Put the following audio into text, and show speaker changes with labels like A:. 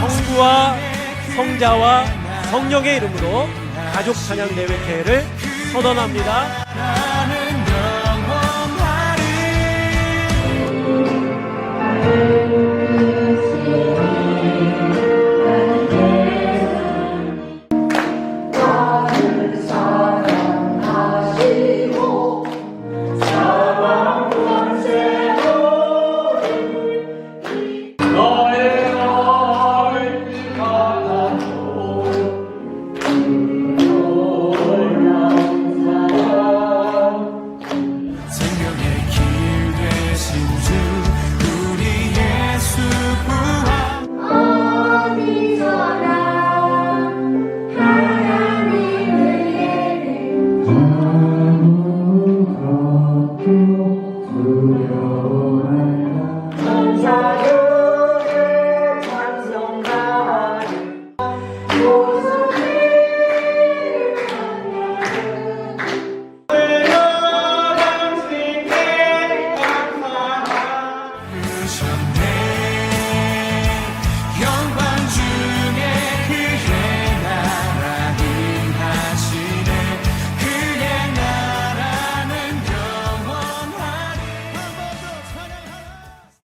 A: 성부와 성자와 성령의 이름으로 가족 찬양 대회 회를 선언합니다. ocean